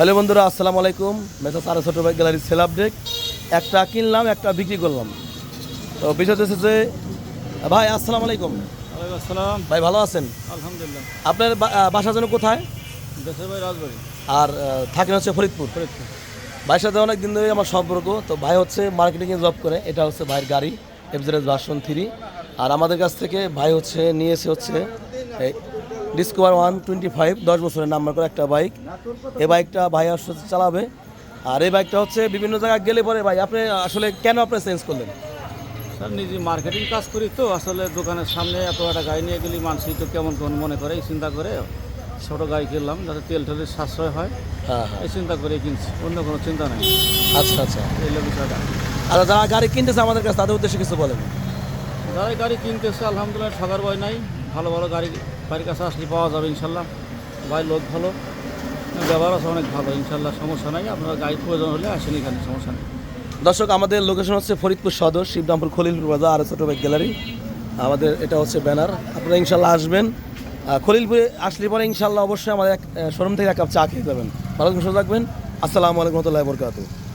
Hello বন্ধুরা আসসালামু আলাইকুম। মেসা সারা ছোটো বাইক গ্যালারি সেল আপডেট। একটা কিনলাম একটা বিক্রি করলাম। তো বিষয় হচ্ছে যে ভাই আসসালামু আলাইকুম। আসসালাম। ভাই ভালো আছেন? আলহামদুলিল্লাহ। আপনার বাসা যেন কোথায়? ভাই রাজবাড়ি। আর থাকেন হচ্ছে ফরিদপুর। ফরিদপুর। ভাইয়ের সাথে অনেক দিন ধরে আমার সম্পর্ক। তো ভাই হচ্ছে মার্কেটিংয়ে জব করে এটা হচ্ছে ভাইয়ের গাড়ি এফজেরেস ভার্সন থ্রি আর আমাদের কাছ থেকে ভাই হচ্ছে নিয়েছে হচ্ছে ডিসকভার ওয়ান টোয়েন্টি ফাইভ দশ বছরের নাম্বার করে একটা বাইক এই বাইকটা ভাই আসলে চালাবে। আর এই বাইকটা হচ্ছে বিভিন্ন জায়গায় গেলে পরে ভাই আপনি আসলে কেন আপনি চেঞ্জ করলেন? স্যার নিজে মার্কেটিং কাজ করি তো আসলে দোকানের সামনে এত একটা গাড়ি নিয়ে গেলে মানুষ তো কেমন কেমন মনে করে এই চিন্তা করে ছোটো গাড়ি কিনলাম যাতে তেল টেলের সাশ্রয় হয়। হ্যাঁ হ্যাঁ। এই চিন্তা করে কিনছি অন্য কোনো চিন্তা নেই। আচ্ছা আচ্ছা। এই লোক আর যারা গাড়ি কিনতেছে আমাদের কাছে তাদের উদ্দেশ্যে কিছু বলেন। যারা গাড়ি কিনতেছে আলহামদুলিল্লাহ ঠগার ভয় নাই। ভালো ভালো গাড়ি বাড়ির কাছে আসলে পাওয়া যাবে ইনশাল্লাহ। ভাই লোক ভালো, ব্যবহার আছে অনেক ভালো, ইনশাল্লাহ সমস্যা নাই। আপনার গাড়ি প্রয়োজন হলে আসেন এখানে, সমস্যা নেই। দর্শক, আমাদের লোকেশন হচ্ছে ফরিদপুর সদর, শিবরামপুর খলিলপুর বাজার আর ছোটো গ্যালারি। আমাদের এটা হচ্ছে ব্যানার। আপনারা ইনশাল্লাহ আসবেন। খলিলপুরে আসলে পরে ইনশাল্লাহ অবশ্যই আমাদের এক শোরুম থেকে এক কাপ চা খেয়ে যাবেন। ভালো সুস্থ থাকবেন। আসসালামু আলাইকুম রহমতুল্লাহ বরকাতু